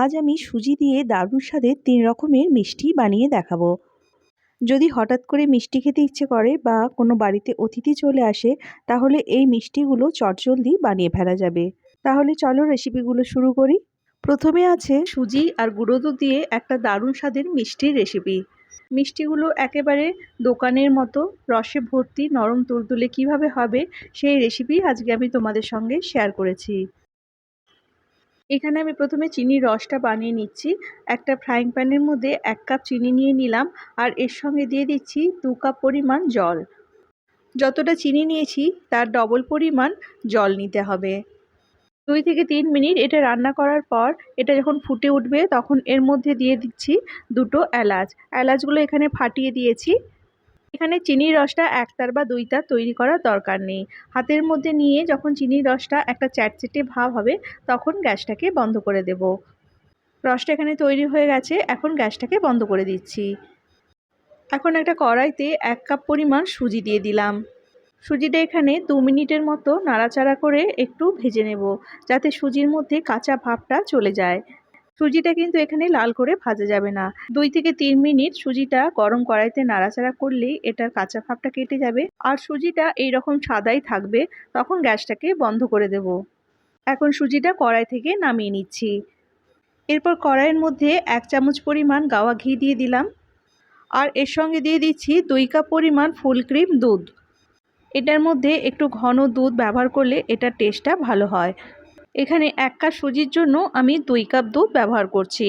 আজ আমি সুজি দিয়ে দারুণ স্বাদের তিন রকমের মিষ্টি বানিয়ে দেখাবো। যদি হঠাৎ করে মিষ্টি খেতে ইচ্ছে করে বা কোনো বাড়িতে অতিথি চলে আসে, তাহলে এই মিষ্টিগুলো চটজলদি বানিয়ে ফেলা যাবে। তাহলে চলো রেসিপিগুলো শুরু করি। প্রথমে আছে সুজি আর গুঁড়ো দুধ দিয়ে একটা দারুণ স্বাদের মিষ্টির রেসিপি মিষ্টিগুলো একেবারে দোকানের মতো রসে ভর্তি নরম তুলতুলে কীভাবে হবে সেই রেসিপি আজকে আমি তোমাদের সঙ্গে শেয়ার করেছি। এখানে আমি প্রথমে চিনির রসটা বানিয়ে নিচ্ছি। একটা ফ্রাইং প্যানের মধ্যে এক কাপ চিনি নিয়ে নিলাম আর এর সঙ্গে দিয়ে দিচ্ছি দু কাপ পরিমাণ জল। যতটা চিনি নিয়েছি তার ডবল পরিমাণ জল নিতে হবে। দুই থেকে তিন মিনিট এটা রান্না করার পর এটা যখন ফুটে উঠবে তখন এর মধ্যে দিয়ে দিচ্ছি দুটো এলাচ। এলাচগুলো এখানে ফাটিয়ে দিয়েছি। এখানে চিনির রসটা একতার বা দুইতার তৈরি করার দরকার নেই। হাতের মধ্যে নিয়ে যখন চিনির রসটা একটা চ্যাটচেটে ভাব হবে, তখন গ্যাসটাকে বন্ধ করে দেব। রসটা এখানে তৈরি হয়ে গেছে, এখন গ্যাসটাকে বন্ধ করে দিচ্ছি। এখন একটা কড়াইতে এক কাপ পরিমাণ সুজি দিয়ে দিলাম। সুজিটা এখানে দু মিনিটের মতো নাড়াচাড়া করে একটু ভেজে নেব, যাতে সুজির মধ্যে কাঁচা ভাবটা চলে যায়। সুজিটা কিন্তু এখানে লাল করে ভাজা যাবে না। দুই থেকে তিন মিনিট সুজিটা গরম কড়াইতে নাড়াচাড়া করলেই এটার কাঁচা ভাবটা কেটে যাবে। আর সুজিটা এই রকম সাদাই থাকবে, তখন গ্যাসটাকে বন্ধ করে দেব। এখন সুজিটা কড়াই থেকে নামিয়ে নিচ্ছি। এরপর কড়াইয়ের মধ্যে এক চামচ পরিমাণ গাওয়া ঘি দিয়ে দিলাম। আর এর সঙ্গে দিয়ে দিচ্ছি দুই কাপ পরিমাণ ফুল ক্রিম দুধ। এটার মধ্যে একটু ঘন দুধ ব্যবহার করলে এটার টেস্টটা ভালো হয়। এখানে এক কাপ সুজির জন্য আমি দুই কাপ দুধ ব্যবহার করছি।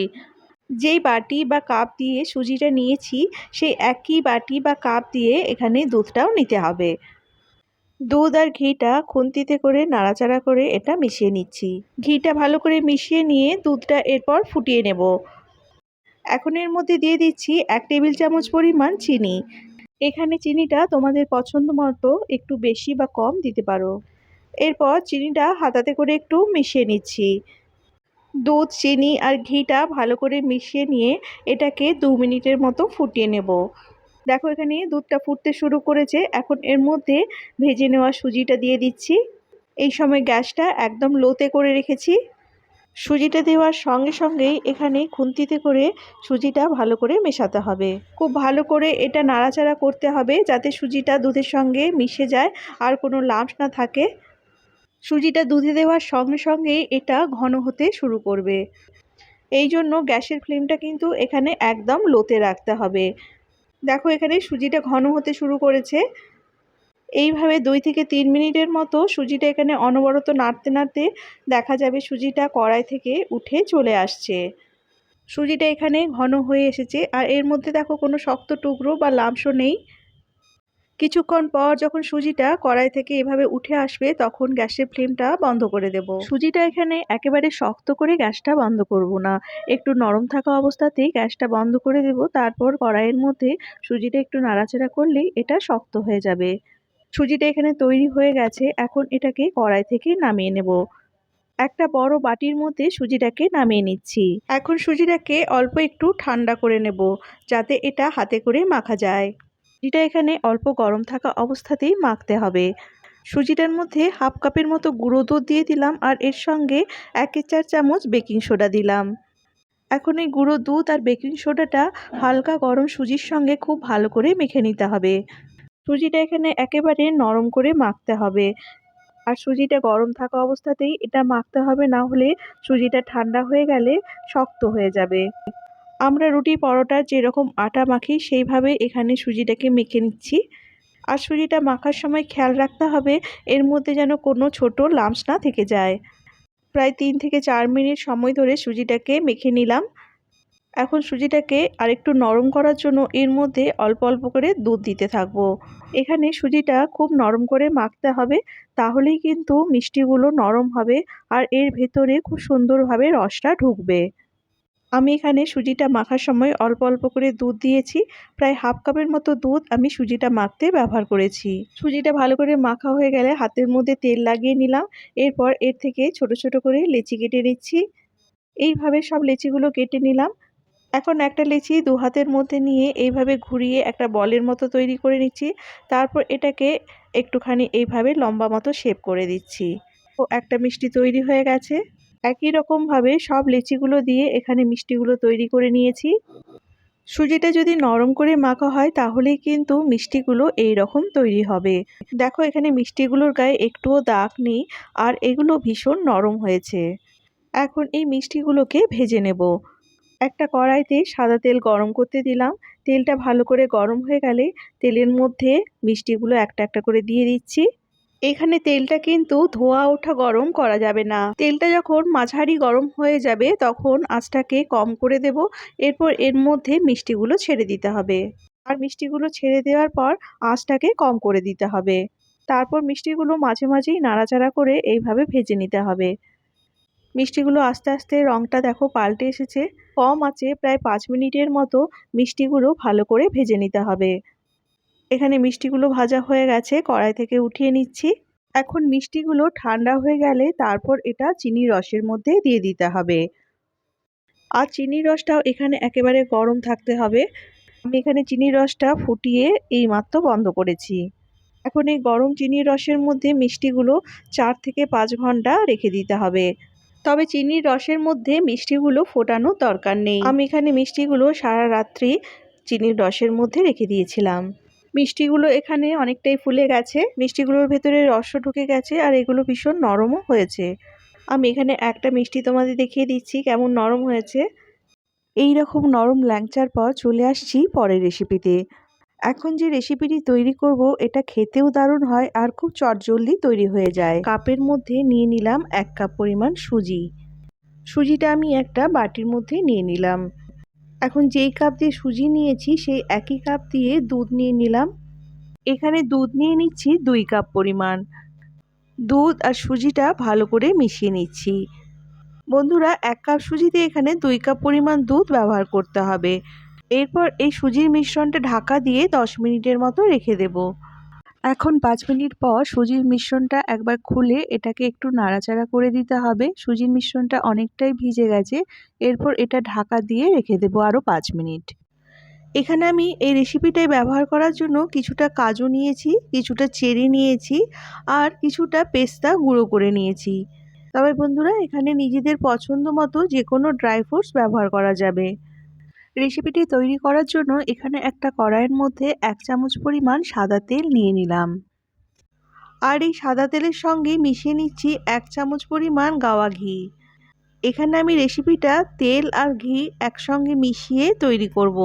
যেই বাটি বা কাপ দিয়ে সুজিটা নিয়েছি, সেই একই বাটি বা কাপ দিয়ে এখানে দুধটাও নিতে হবে। দুধ আর ঘিটা খুন্তিতে করে নাড়াচাড়া করে এটা মিশিয়ে নিচ্ছি। ঘিটা ভালো করে মিশিয়ে নিয়ে দুধটা এরপর ফুটিয়ে নেব। এখন এর মধ্যে দিয়ে দিচ্ছি এক টেবিল চামচ পরিমাণ চিনি। এখানে চিনিটা তোমাদের পছন্দ মতো একটু বেশি বা কম দিতে পারো। এরপর চিনিটা হাতাতে করে একটু মিশিয়ে নিচ্ছি। দুধ, চিনি আর ঘিটা ভালো করে মিশিয়ে নিয়ে এটাকে দু মিনিটের মতো ফুটিয়ে নেব। দেখো এখানে দুধটা ফুটতে শুরু করেছে। এখন এর মধ্যে ভেজে নেওয়া সুজিটা দিয়ে দিচ্ছি। এই সময় গ্যাসটা একদম লোতে করে রেখেছি। সুজিটা দেওয়ার সঙ্গে সঙ্গেই এখানে খুন্তিতে করে সুজিটা ভালো করে মেশাতে হবে। খুব ভালো করে এটা নাড়াচাড়া করতে হবে যাতে সুজিটা দুধের সঙ্গে মিশে যায় আর কোনো লাম্প না থাকে। সুজিটা দুধে দেওয়ার সঙ্গে সঙ্গেই এটা ঘন হতে শুরু করবে। এই জন্য গ্যাসের ফ্লেমটা কিন্তু এখানে একদম লোতে রাখতে হবে। দেখো এখানে সুজিটা ঘন হতে শুরু করেছে। এইভাবে দুই থেকে তিন মিনিটের মতো সুজিটা এখানে অনবরত নাড়তে নাড়তে দেখা যাবে সুজিটা কড়াই থেকে উঠে চলে আসছে। সুজিটা এখানে ঘন হয়ে এসেছে। আর এর মধ্যে দেখো কোনো শক্ত টুকরো বা লামসো নেই। কিছুক্ষণ পর যখন সুজিটা কড়াই থেকে এভাবে উঠে আসবে, তখন গ্যাসের ফ্লেমটা বন্ধ করে দেব। সুজিটা এখানে একেবারে শক্ত করে গ্যাসটা বন্ধ করব না। একটু নরম থাকা অবস্থাতেই গ্যাসটা বন্ধ করে দেব। তারপর কড়াইয়ের মধ্যে সুজিটা একটু নাড়াচাড়া করলেই এটা শক্ত হয়ে যাবে। সুজিটা এখানে তৈরি হয়ে গেছে। এখন এটাকে কড়াই থেকে নামিয়ে নেব। একটা বড় বাটির মধ্যে সুজিটাকে নামিয়ে নিচ্ছি। এখন সুজিটাকে অল্প একটু ঠান্ডা করে নেব, যাতে এটা হাতে করে মাখা যায়। সুজিটা এখানে অল্প গরম থাকা অবস্থাতেই মাখতে হবে। সুজিটার মধ্যে হাফ কাপের মতো গুঁড়ো দুধ দিয়ে দিলাম আর এর সঙ্গে এক চার চামচ বেকিং সোডা দিলাম। এখন এই গুঁড়ো দুধ আর বেকিং সোডাটা হালকা গরম সুজির সঙ্গে খুব ভালো করে মেখে নিতে হবে। সুজিটা এখানে একেবারে নরম করে মাখতে হবে। আর সুজিটা গরম থাকা অবস্থাতেই এটা মাখতে হবে না হলে সুজিটা ঠান্ডা হয়ে গেলে শক্ত হয়ে যাবে। আমরা রুটি পরোটা যেরকম আটা মাখি, সেইভাবে এখানে সুজিটাকে মেখে নিচ্ছি। আর সুজিটা মাখার সময় খেয়াল রাখতে হবে, এর মধ্যে যেন কোনো ছোট লামস না থেকে যায়। প্রায় তিন থেকে চার মিনিট সময় ধরে সুজিটাকে মেখে নিলাম। এখন সুজিটাকে আরেকটু নরম করার জন্য এর মধ্যে অল্প অল্প করে দুধ দিতে থাকব। এখানে সুজিটা খুব নরম করে মাখতে হবে, তাহলেই কিন্তু মিষ্টিগুলো নরম হবে আর এর ভেতরে খুব সুন্দরভাবে রসটা ঢুকবে। আমি এখানে সুজিটা মাখার সময় অল্প অল্প করে দুধ দিয়েছি। প্রায় হাফ কাপের মতো দুধ আমি সুজিটা মাখতে ব্যবহার করেছি। সুজিটা ভালো করে মাখা হয়ে গেলে হাতের মধ্যে তেল লাগিয়ে নিলাম। এরপর এর থেকে ছোট ছোট করে লেচি কেটে নিচ্ছি। এইভাবে সব লেচিগুলো কেটে নিলাম। এখন একটা লেচি দু হাতের মধ্যে নিয়ে এইভাবে ঘুরিয়ে একটা বলের মতো তৈরি করে নিচ্ছি। তারপর এটাকে একটুখানি এইভাবে লম্বা মতো শেপ করে দিচ্ছি। ও একটা মিষ্টি তৈরি হয়ে গেছে। একই রকমভাবে সব লেচিগুলো দিয়ে এখানে মিষ্টিগুলো তৈরি করে নিয়েছি। সুজিটা যদি নরম করে মাখা হয় তাহলেই কিন্তু মিষ্টিগুলো এই রকম তৈরি হবে। দেখো এখানে মিষ্টিগুলোর গায়ে একটুও দাগ নেই আর এগুলো ভীষণ নরম হয়েছে। এখন এই মিষ্টিগুলোকে ভেজে নেব। একটা কড়াইতে সাদা তেল গরম করতে দিলাম। তেলটা ভালো করে গরম হয়ে গেলে তেলের মধ্যে মিষ্টিগুলো একটা একটা করে দিয়ে দিচ্ছি। এখানে তেলটা কিন্তু ধোয়া ওঠা গরম করা যাবে না। তেলটা যখন মাঝারি গরম হয়ে যাবে, তখন আঁচটাকে কম করে দেব। এরপর এর মধ্যে মিষ্টিগুলো ছেড়ে দিতে হবে। আর মিষ্টিগুলো ছেড়ে দেওয়ার পর আঁচটাকে কম করে দিতে হবে। তারপর মিষ্টিগুলো মাঝে মাঝেই নাড়াচাড়া করে এইভাবে ভেজে নিতে হবে। মিষ্টিগুলো আস্তে আস্তে রঙটা দেখো পাল্টে এসেছে। কম আছে প্রায় পাঁচ মিনিটের মতো মিষ্টিগুলো ভালো করে ভেজে নিতে হবে। এখানে মিষ্টিগুলো ভাজা হয়ে গেছে, কড়াই থেকে উঠিয়ে নিচ্ছি। এখন মিষ্টিগুলো ঠান্ডা হয়ে গেলে তারপর এটা চিনির রসের মধ্যে দিয়ে দিতে হবে। আর চিনির রসটাও এখানে একেবারে গরম থাকতে হবে। আমি এখানে চিনির রসটা ফুটিয়ে এই মাত্র বন্ধ করেছি। এখন এই গরম চিনির রসের মধ্যে মিষ্টিগুলো চার থেকে পাঁচ ঘণ্টা রেখে দিতে হবে। তবে চিনির রসের মধ্যে মিষ্টিগুলো ফোটানোর দরকার নেই। আমি এখানে মিষ্টিগুলো সারা রাত্রি চিনির রসের মধ্যে রেখে দিয়েছিলাম। মিষ্টিগুলো এখানে অনেকটাই ফুলে গেছে। মিষ্টিগুলোর ভেতরে রসও ঢুকে গেছে আর এগুলো ভীষণ নরমও হয়েছে। আমি এখানে একটা মিষ্টি তোমাদের দেখিয়ে দিচ্ছি কেমন নরম হয়েছে। এই রকম নরম ল্যাংচার পর চলে আসছি পরের রেসিপিতে এখন যে রেসিপিটি তৈরি করব, এটা খেতেও দারুণ হয় আর খুব চটজলদি তৈরি হয়ে যায়। কাপের মধ্যে নিয়ে নিলাম এক কাপ পরিমাণ সুজি। সুজিটা আমি একটা বাটির মধ্যে নিয়ে নিলাম। এখন যেই কাপ দিয়ে সুজি নিয়েছি, সেই একই কাপ দিয়ে দুধ নিয়ে নিলাম। এখানে দুধ নিয়ে নিচ্ছি দুই কাপ পরিমাণ। দুধ আর সুজিটা ভালো করে মিশিয়ে নিচ্ছি। বন্ধুরা, এক কাপ সুজিতে এখানে দুই কাপ পরিমাণ দুধ ব্যবহার করতে হবে। এরপর এই সুজির মিশ্রণটা ঢাকা দিয়ে দশ মিনিটের মতো রেখে দেব। এখন পাঁচ মিনিট পর সুজির মিশ্রণটা একবার খুলে এটাকে একটু নাড়াচাড়া করে দিতে হবে। সুজির মিশ্রণটা অনেকটাই ভিজে গেছে। এরপর এটা ঢাকা দিয়ে রেখে দেবো আরও পাঁচ মিনিট। এখানে আমি এই রেসিপিটাই ব্যবহার করার জন্য কিছুটা কাজু নিয়েছি, কিছুটা চেরি নিয়েছি আর কিছুটা পেস্তা গুঁড়ো করে নিয়েছি। তবে বন্ধুরা, এখানে নিজেদের পছন্দ মতো যে কোনো ড্রাই ফ্রুটস ব্যবহার করা যাবে। রেসিপিটি তৈরি করার জন্য এখানে একটা কড়াইয়ের মধ্যে এক চামচ পরিমাণ সাদা তেল নিয়ে নিলাম আর এই সাদা তেলের সঙ্গে মিশিয়ে নিচ্ছি এক চামচ পরিমাণ গাওয়া ঘি এখানে আমি রেসিপিটা তেল আর ঘি একসঙ্গে মিশিয়ে তৈরি করব।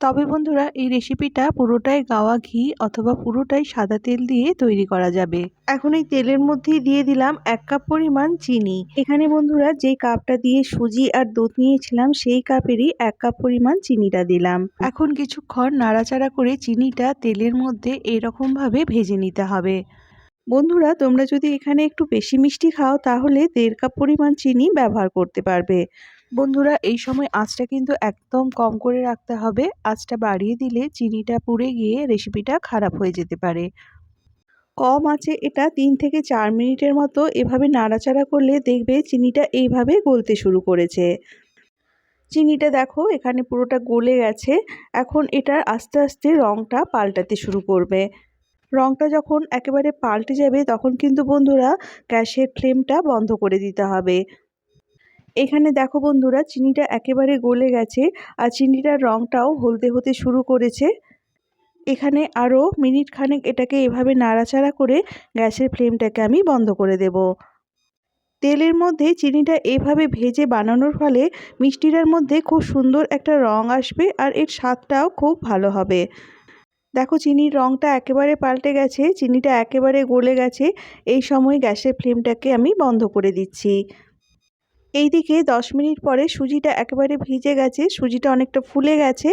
তবে বন্ধুরা, এই রেসিপিটা পুরোটাই গাওয়া ঘি অথবা পুরোটাই সাদা তেল দিয়ে তৈরি করা যাবে। এখন এই তেলের মধ্যে দিয়ে দিলাম এক কাপ পরিমাণ চিনি। এখানে বন্ধুরা, যে কাপটা দিয়ে সুজি আর দুধ নিয়েছিলাম, সেই কাপেরই এক কাপ পরিমাণ চিনিটা দিলাম। এখন কিছুক্ষণ নাড়াচাড়া করে চিনিটা তেলের মধ্যে এরকমভাবে ভেজে নিতে হবে। বন্ধুরা, তোমরা যদি এখানে একটু বেশি মিষ্টি খাও, তাহলে দেড় কাপ পরিমাণ চিনি ব্যবহার করতে পারবে। বন্ধুরা, এই সময় আঁচটা কিন্তু একদম কম করে রাখতে হবে। আঁচটা বাড়িয়ে দিলে চিনিটা পুড়ে গিয়ে রেসিপিটা খারাপ হয়ে যেতে পারে। কম আছে এটা তিন থেকে চার মিনিটের মতো এভাবে নাড়াচাড়া করলে দেখবে চিনিটা এইভাবে গলতে শুরু করেছে। চিনিটা দেখো, এখানে পুরোটা গলে গেছে। এখন এটা আস্তে আস্তে রঙটা পাল্টাতে শুরু করবে। রঙটা যখন একেবারে পাল্টে যাবে, তখন কিন্তু বন্ধুরা, গ্যাসের ফ্লেমটা বন্ধ করে দিতে হবে। এখানে দেখো বন্ধুরা, চিনিটা একেবারে গলে গেছে আর চিনিটার রঙটাও হলদে হতে শুরু করেছে। এখানে আরও মিনিট খানেক এটাকে এভাবে নাড়াচাড়া করে গ্যাসের ফ্লেমটাকে আমি বন্ধ করে দেব। তেলের মধ্যে চিনিটা এভাবে ভেজে বানানোর ফলে মিষ্টিটার মধ্যে খুব সুন্দর একটা রং আসবে আর এর স্বাদটাও খুব ভালো হবে। দেখো চিনির রঙটা একেবারে পাল্টে গেছে, চিনিটা একেবারে গলে গেছে, এই সময় গ্যাসের ফ্লেমটাকে আমি বন্ধ করে দিচ্ছি। এই দিকে দশ মিনিট পরে সুজিটা একেবারে ভিজে গেছে, সুজিটা অনেকটা ফুলে গেছে।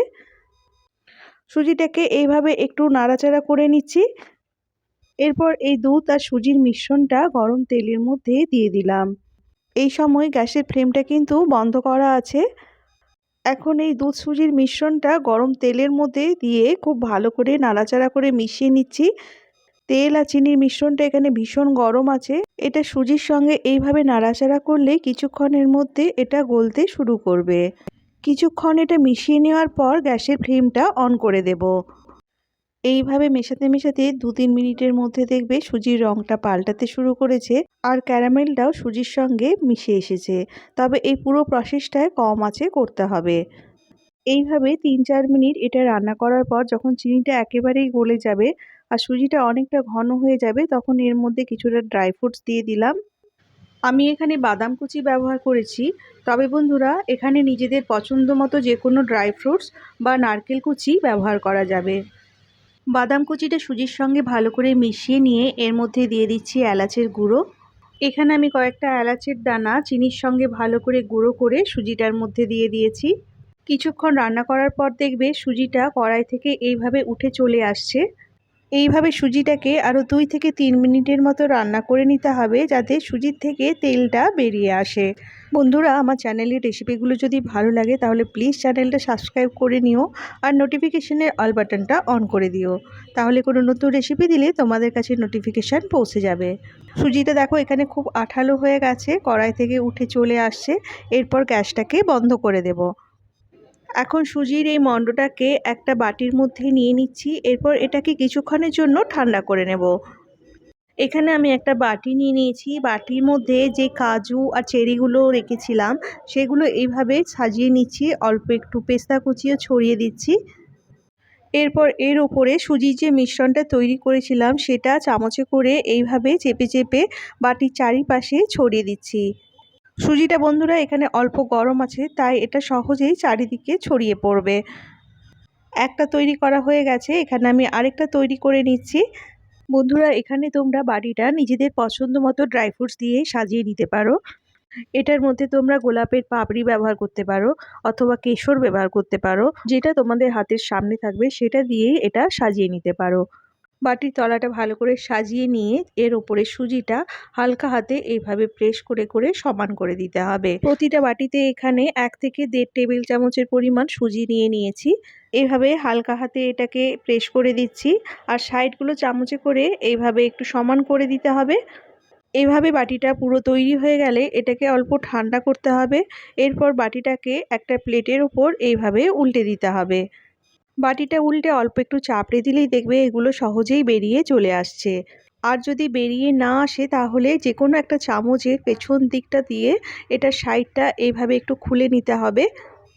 সুজিটাকে এইভাবে একটু নাড়াচাড়া করে নিচ্ছি। এরপর এই দুধ আর সুজির মিশ্রণটা গরম তেলের মধ্যে দিয়ে দিলাম। এই সময় গ্যাসের ফ্লেমটা কিন্তু বন্ধ করা আছে। এখন এই দুধ সুজির মিশ্রণটা গরম তেলের মধ্যে দিয়ে খুব ভালো করে নাড়াচাড়া করে মিশিয়ে নিচ্ছি। তেল আর চিনির মিশ্রণটা এখানে ভীষণ গরম আছে। এটা সুজির সঙ্গে এইভাবে নাড়াচাড়া করলে কিছুক্ষণের মধ্যে এটা গলতে শুরু করবে। কিছুক্ষণ এটা মিশিয়ে নেওয়ার পর গ্যাসের ফ্লেমটা অন করে দেব। এইভাবে মেশাতে মেশাতে দু তিন মিনিটের মধ্যে দেখবে সুজির রঙটা পাল্টাতে শুরু করেছে আর ক্যারামেলটাও সুজির সঙ্গে মিশে এসেছে। তবে এই পুরো প্রসেসটায় কম আছে করতে হবে। এইভাবে তিন চার মিনিট এটা রান্না করার পর যখন চিনিটা একেবারেই গলে যাবে আর সুজিটা অনেকটা ঘন হয়ে যাবে, তখন এর মধ্যে কিছুটা ড্রাই ফ্রুটস দিয়ে দিলাম। আমি এখানে বাদাম কুচি ব্যবহার করেছি। তবে বন্ধুরা, এখানে নিজেদের পছন্দ মতো যে কোনো ড্রাই ফ্রুটস বা নারকেল কুচি ব্যবহার করা যাবে। বাদাম কুচিটা সুজির সঙ্গে ভালো করে মিশিয়ে নিয়ে এর মধ্যে দিয়ে দিচ্ছি এলাচের গুঁড়ো। এখানে আমি কয়েকটা এলাচের দানা চিনির সঙ্গে ভালো করে গুঁড়ো করে সুজিটার মধ্যে দিয়ে দিয়েছি। কিছুক্ষণ রান্না করার পর দেখবে সুজিটা কড়াই থেকে এইভাবে উঠে চলে আসছে। এইভাবে সুজিটাকে আরও দুই থেকে তিন মিনিটের মতো রান্না করে নিতে হবে যাতে সুজির থেকে তেলটা বেরিয়ে আসে। বন্ধুরা, আমার চ্যানেলের রেসিপিগুলো যদি ভালো লাগে তাহলে প্লিজ চ্যানেলটা সাবস্ক্রাইব করে নিও আর নোটিফিকেশনের অল বাটনটা অন করে দিও। তাহলে কোনো নতুন রেসিপি দিলে তোমাদের কাছে নোটিফিকেশান পৌঁছে যাবে। সুজিটা দেখো এখানে খুব আঠালো হয়ে গেছে, কড়াই থেকে উঠে চলে আসছে, এরপর গ্যাসটাকে বন্ধ করে দেবো। এখন সুজির এই মণ্ডটাকে একটা বাটির মধ্যে নিয়ে নিচ্ছি, এরপর এটাকে কিছুক্ষণের জন্য ঠান্ডা করে নেব। এখানে আমি একটা বাটি নিয়ে নিয়েছি। বাটির মধ্যে যে কাজু আর চেরিগুলো রেখেছিলাম, সেগুলো এইভাবে সাজিয়ে নিচ্ছি। অল্প একটু পেস্তা কুচিও ছড়িয়ে দিচ্ছি। এরপর এর ওপরে সুজির যে মিশ্রণটা তৈরি করেছিলাম, সেটা চামচে করে এইভাবে চেপে চেপে বাটির চারিপাশে ছড়িয়ে দিচ্ছি। সুজিটা, বন্ধুরা, এখানে অল্প গরম আছে, তাই এটা সহজেই চারিদিকে ছড়িয়ে পড়বে। একটা তৈরি করা হয়ে গেছে, এখানে আমি আরেকটা তৈরি করে নিচ্ছি। বন্ধুরা, এখানে তোমরা বাড়িটা নিজেদের পছন্দ মতো ড্রাই ফ্রুটস দিয়ে সাজিয়ে নিতে পারো। এটার মধ্যে তোমরা গোলাপের পাপড়ি ব্যবহার করতে পারো, অথবা কেশর ব্যবহার করতে পারো। যেটা তোমাদের হাতের সামনে থাকবে, সেটা দিয়েই এটা সাজিয়ে নিতে পারো। বাটির তলাটা ভালো করে সাজিয়ে নিয়ে এর ওপরে সুজিটা হালকা হাতে এইভাবে প্রেস করে করে সমান করে দিতে হবে। প্রতিটা বাটিতে এখানে এক থেকে দেড় টেবিল চামচের পরিমাণ সুজি নিয়ে নিয়েছি। এইভাবে হালকা হাতে এটাকে প্রেস করে দিচ্ছি আর সাইডগুলো চামচে করে এইভাবে একটু সমান করে দিতে হবে। এইভাবে বাটিটা পুরো তৈরি হয়ে গেলে এটাকে অল্প ঠান্ডা করতে হবে। এরপর বাটিটাকে একটা প্লেটের ওপর এইভাবে উল্টে দিতে হবে। বাটিটা উল্টে অল্প একটু চাপড়ে দিলেই দেখবে এগুলো সহজেই বেরিয়ে চলে আসছে। আর যদি বেরিয়ে না আসে তাহলে যে কোনো একটা চামচের পেছন দিকটা দিয়ে এটা সাইডটা এইভাবে একটু খুলে নিতে হবে।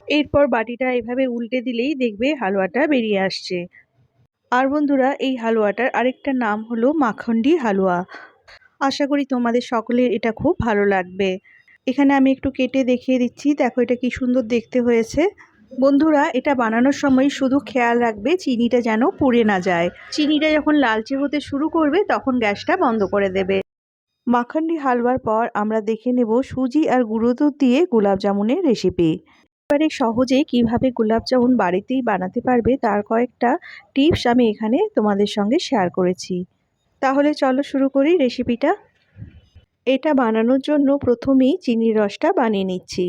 এরপর বাটিটা এভাবে উল্টে দিলেই দেখবে হালুয়াটা বেরিয়ে আসছে। আর বন্ধুরা, এই হালুয়াটার আরেকটা নাম হলো মাখন্ডি হালুয়া। আশা করি তোমাদের সকলের এটা খুব ভালো লাগবে। এখানে আমি একটু কেটে দেখিয়ে দিচ্ছি। দেখো এটা কি সুন্দর দেখতে হয়েছে। বন্ধুরা, এটা বানানোর সময় শুধু খেয়াল রাখবে চিনিটা যেন পুড়ে না যায়। চিনিটা যখন লালচে হতে শুরু করবে, তখন গ্যাসটা বন্ধ করে দেবে। মাখন্ডি হালবার পর আমরা দেখে নেব সুজি আর গুঁড়ো দুধ দিয়ে গোলাপ জামুনের রেসিপি এবারে সহজে কীভাবে গোলাপ জামুন বাড়িতেই বানাতে পারবে, তার কয়েকটা টিপস আমি এখানে তোমাদের সঙ্গে শেয়ার করেছি। তাহলে চলো শুরু করি রেসিপিটা এটা বানানোর জন্য প্রথমেই চিনির রসটা বানিয়ে নিচ্ছি।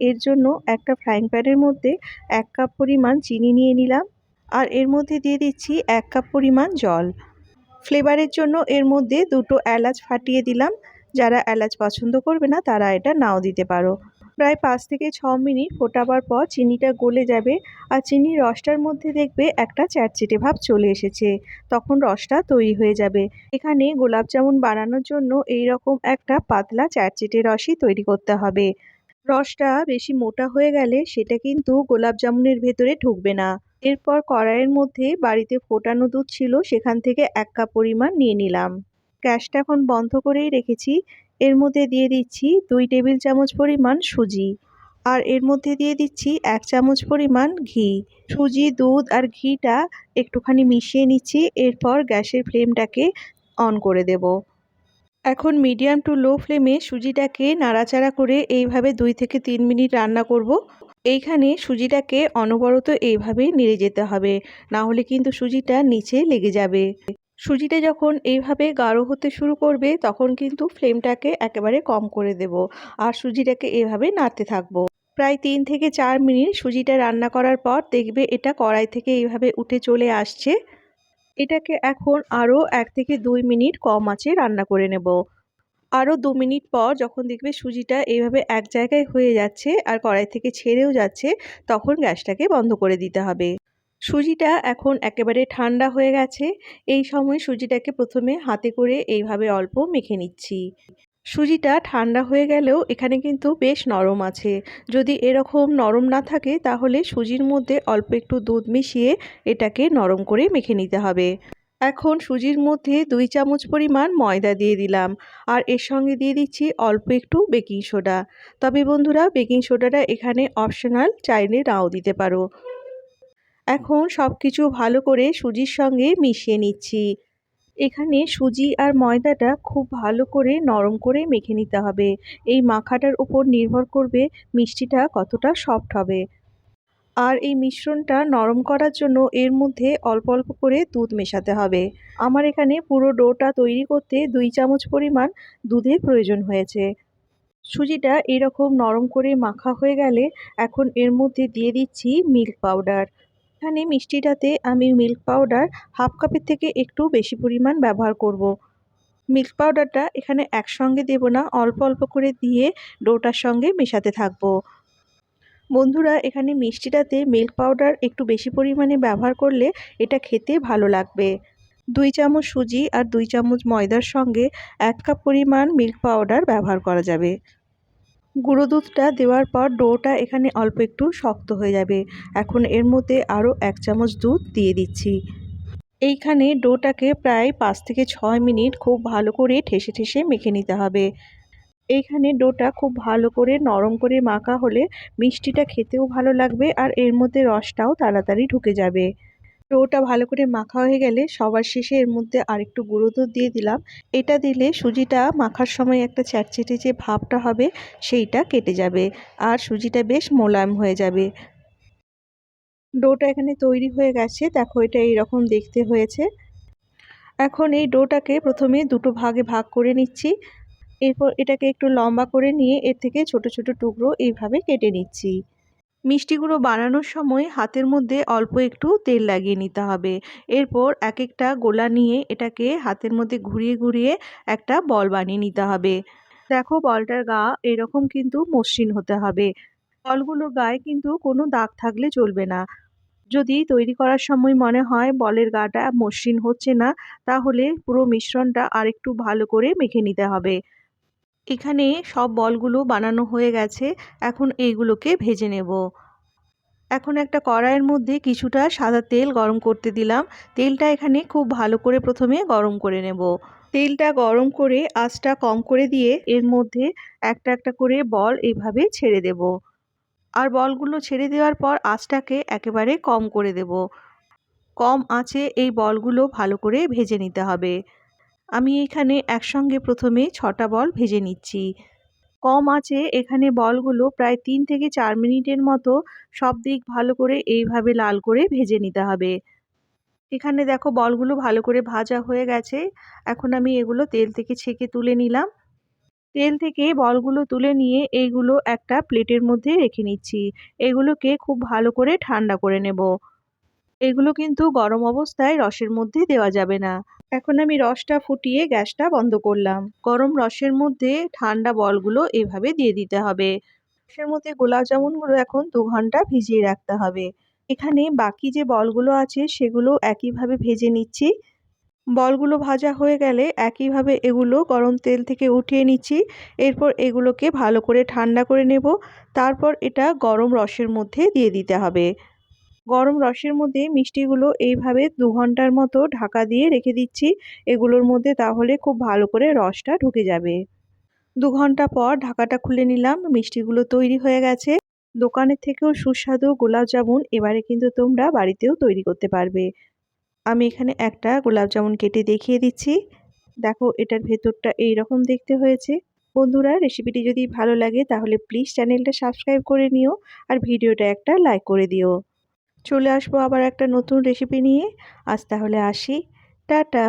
এর জন্য একটা ফ্রাইং প্যানের মধ্যে এক কাপ পরিমাণ চিনি নিয়ে নিলাম। আর এর মধ্যে দিয়ে দিচ্ছি এক কাপ পরিমাণ জল। ফ্লেভারের জন্য এর মধ্যে দুটো এলাচ ফাটিয়ে দিলাম। যারা এলাচ পছন্দ করবে না, তারা এটা নাও দিতে পারো। প্রায় পাঁচ থেকে ছ মিনিট ফোটাবার পর চিনিটা গলে যাবে আর চিনির রসটার মধ্যে দেখবে একটা চ্যাটচেটে ভাব চলে এসেছে। তখন রসটা তৈরি হয়ে যাবে। এখানে গোলাপ জামুন বানানোর জন্য এই রকম একটা পাতলা চ্যাটচেটে রসই তৈরি করতে হবে। রসটা বেশি মোটা হয়ে গেলে সেটা কিন্তু গোলাপ জামুনের ভেতরে ঢুকবে না। এরপর কড়াইয়ের মধ্যে বাড়িতে ফোটানো দুধ ছিল, সেখান থেকে এক কাপ পরিমাণ নিয়ে নিলাম। গ্যাসটা এখন বন্ধ করেই রেখেছি। এর মধ্যে দিয়ে দিচ্ছি দুই টেবিল চামচ পরিমাণ সুজি আর এর মধ্যে দিয়ে দিচ্ছি এক চামচ পরিমাণ ঘি। সুজি, দুধ আর ঘিটা একটুখানি মিশিয়ে নিচ্ছি, এরপর গ্যাসের ফ্লেমটাকে অন করে দেব। এখন মিডিয়াম টু লো ফ্লেমে সুজিটাকে নাড়াচাড়া করে এইভাবে দুই থেকে তিন মিনিট রান্না করব। এইখানে সুজিটাকে অনবরত এইভাবেই নেড়ে যেতে হবে, না হলে কিন্তু সুজিটা নিচে লেগে যাবে। সুজিটা যখন এইভাবে গাঢ় হতে শুরু করবে, তখন কিন্তু ফ্লেমটাকে একেবারে কম করে দেব আর সুজিটাকে এভাবে নাড়তে থাকব। প্রায় তিন থেকে চার মিনিট সুজিটা রান্না করার পর দেখবে এটা কড়াই থেকে এইভাবে উঠে চলে আসছে। এটাকে এখন আরও এক থেকে দুই মিনিট কম আঁচে রান্না করে নেব। আরও দু মিনিট পর যখন দেখবে সুজিটা এইভাবে এক জায়গায় হয়ে যাচ্ছে আর কড়াই থেকে ছেড়েও যাচ্ছে, তখন গ্যাসটাকে বন্ধ করে দিতে হবে। সুজিটা এখন একেবারে ঠান্ডা হয়ে গেছে। এই সময় সুজিটাকে প্রথমে হাতে করে এইভাবে অল্প মেখে নিচ্ছি। সুজিটা ঠান্ডা হয়ে গেলেও এখানে কিন্তু বেশ নরম আছে। যদি এরকম নরম না থাকে, তাহলে সুজির মধ্যে অল্প একটু দুধ মিশিয়ে এটাকে নরম করে মেখে নিতে হবে। এখন সুজির মধ্যে দুই চামচ পরিমাণ ময়দা দিয়ে দিলাম। আর এর সঙ্গে দিয়ে দিচ্ছি অল্প একটু বেকিং সোডা। তবে বন্ধুরা, বেকিং সোডাটা এখানে অপশনাল চাইলে নাও দিতে পারো। এখন সব কিছু ভালো করে সুজির সঙ্গে মিশিয়ে নিচ্ছি। এখানে সুজি আর ময়দাটা খুব ভালো করে নরম করে মেখে নিতে হবে। এই মাখাটার উপর নির্ভর করবে মিষ্টিটা কতটা সফট হবে। আর এই মিশ্রণটা নরম করার জন্য এর মধ্যে অল্প অল্প করে দুধ মেশাতে হবে। আমার এখানে পুরো ডোটা তৈরি করতে দুই চামচ পরিমাণ দুধের প্রয়োজন হয়েছে। সুজিটা এরকম নরম করে মাখা হয়ে গেলে এখন এর মধ্যে দিয়ে দিচ্ছি মিল্ক পাউডার এখানে মিষ্টিটাতে আমি মিল্ক পাউডার হাফ কাপের থেকে একটু বেশি পরিমাণ ব্যবহার করব। মিল্ক পাউডারটা এখানে একসঙ্গে দেব না, অল্প অল্প করে দিয়ে ডোটার সঙ্গে মেশাতে থাকব। বন্ধুরা, এখানে মিষ্টিটাতে মিল্ক পাউডার একটু বেশি পরিমাণে ব্যবহার করলে এটা খেতে ভালো লাগবে। দুই চামচ সুজি আর দুই চামচ ময়দার সঙ্গে এক কাপ পরিমাণ মিল্ক পাউডার ব্যবহার করা যাবে। গুঁড়ো দুধটা দেওয়ার পর ডোটা এখানে অল্প একটু শক্ত হয়ে যাবে। এখন এর মধ্যে আরও এক চামচ দুধ দিয়ে দিচ্ছি। এইখানে ডোটাকে প্রায় পাঁচ থেকে ছয় মিনিট খুব ভালো করে ঠেসে ঠেসে মেখে নিতে হবে। এইখানে ডোটা খুব ভালো করে নরম করে মাখা হলে মিষ্টিটা খেতেও ভালো লাগবে আর এর মধ্যে রসটাও তাড়াতাড়ি ঢুকে যাবে। ডোটা ভালো করে মাখা হয়ে গেলে সবার শেষে এর মধ্যে আরেকটু গুঁড়ো দুধ দিয়ে দিলাম। এটা দিলে সুজিটা মাখার সময় একটা চ্যাটচেটে যে ভাবটা হবে সেইটা কেটে যাবে আর সুজিটা বেশ মোলায়েম হয়ে যাবে। ডোটা এখানে তৈরি হয়ে গেছে। দেখো এটা এইরকম দেখতে হয়েছে। এখন এই ডোটাকে প্রথমে দুটো ভাগে ভাগ করে নিচ্ছি। এরপর এটাকে একটু লম্বা করে নিয়ে এর থেকে ছোট ছোট টুকরো এইভাবে কেটে নিচ্ছি। মিষ্টিগুলো বানানোর সময় হাতের মধ্যে অল্প একটু তেল লাগিয়ে নিতে হবে। এরপর এক একটা গোলা নিয়ে এটাকে হাতের মধ্যে ঘুরিয়ে ঘুরিয়ে একটা বল বানিয়ে নিতে হবে। দেখো বলটার গা এরকম কিন্তু মসৃণ হতে হবে। বলগুলোর গায়ে কিন্তু কোনো দাগ থাকলে চলবে না। যদি তৈরি করার সময় মনে হয় বলের গাটা মসৃণ হচ্ছে না, তাহলে পুরো মিশ্রণটা আরেকটু ভালো করে মেখে নিতে হবে। এখানে সব বলগুলো বানানো হয়ে গেছে, এখন এইগুলোকে ভেজে নেব। এখন একটা কড়াইয়ের মধ্যে কিছুটা সাদা তেল গরম করতে দিলাম। তেলটা এখানে খুব ভালো করে প্রথমে গরম করে নেব। তেলটা গরম করে আঁচটা কম করে দিয়ে এর মধ্যে একটা একটা করে বল এইভাবে ছেড়ে দেব। আর বলগুলো ছেড়ে দেওয়ার পর আঁচটাকে একেবারে কম করে দেব। কম আঁচে এই বলগুলো ভালো করে ভেজে নিতে হবে। আমি এখানে একসঙ্গে প্রথমে ছটা বল ভেজে নিচ্ছি। কম আছে, এখানে বলগুলো প্রায় তিন থেকে চার মিনিটের মতো সব দিক ভালো করে এইভাবে লাল করে ভেজে নিতে হবে। এখানে দেখো বলগুলো ভালো করে ভাজা হয়ে গেছে। এখন আমি এগুলো তেল থেকে ছেঁকে তুলে নিলাম। তেল থেকে বলগুলো তুলে নিয়ে এইগুলো একটা প্লেটের মধ্যে রেখে নিচ্ছি। এগুলোকে খুব ভালো করে ঠান্ডা করে নেব। এগুলো কিন্তু গরম অবস্থায় রসের মধ্যে দেওয়া যাবে না। এখন আমি রসটা ফুটিয়ে গ্যাসটা বন্ধ করলাম। গরম রসের মধ্যে ঠান্ডা বলগুলো এভাবে দিয়ে দিতে হবে। রসের মধ্যে গোলাপ জামুনগুলো এখন দু ঘণ্টা ভিজিয়ে রাখতে হবে। এখানে বাকি যে বলগুলো আছে সেগুলো একইভাবে ভেজে নিচ্ছি। বলগুলো ভাজা হয়ে গেলে একইভাবে এগুলো গরম তেল থেকে উঠিয়ে নিচ্ছি। এরপর এগুলোকে ভালো করে ঠান্ডা করে নেব। তারপর এটা গরম রসের মধ্যে দিয়ে দিতে হবে। গরম রসের মধ্যে মিষ্টিগুলো এইভাবে দু ঘণ্টার মতো ঢাকা দিয়ে রেখে দিচ্ছি। এগুলোর মধ্যে তাহলে খুব ভালো করে রসটা ঢুকে যাবে। দু ঘণ্টা পর ঢাকাটা খুলে নিলাম। মিষ্টিগুলো তৈরি হয়ে গেছে। দোকানের থেকেও সুস্বাদু গোলাপ জামুন এবারে কিন্তু তোমরা বাড়িতেও তৈরি করতে পারবে। আমি এখানে একটা গোলাপ জামুন কেটে দেখিয়ে দিচ্ছি। দেখো, এটার ভেতরটা এই রকম দেখতে হয়েছে। বন্ধুরা, রেসিপিটি যদি ভালো লাগে তাহলে প্লিজ চ্যানেলটা সাবস্ক্রাইব করে নিও আর ভিডিওটা একটা লাইক করে দিও। চলে আসব আবার একটা নতুন রেসিপি নিয়ে। আজ তাহলে আসি। টাটা।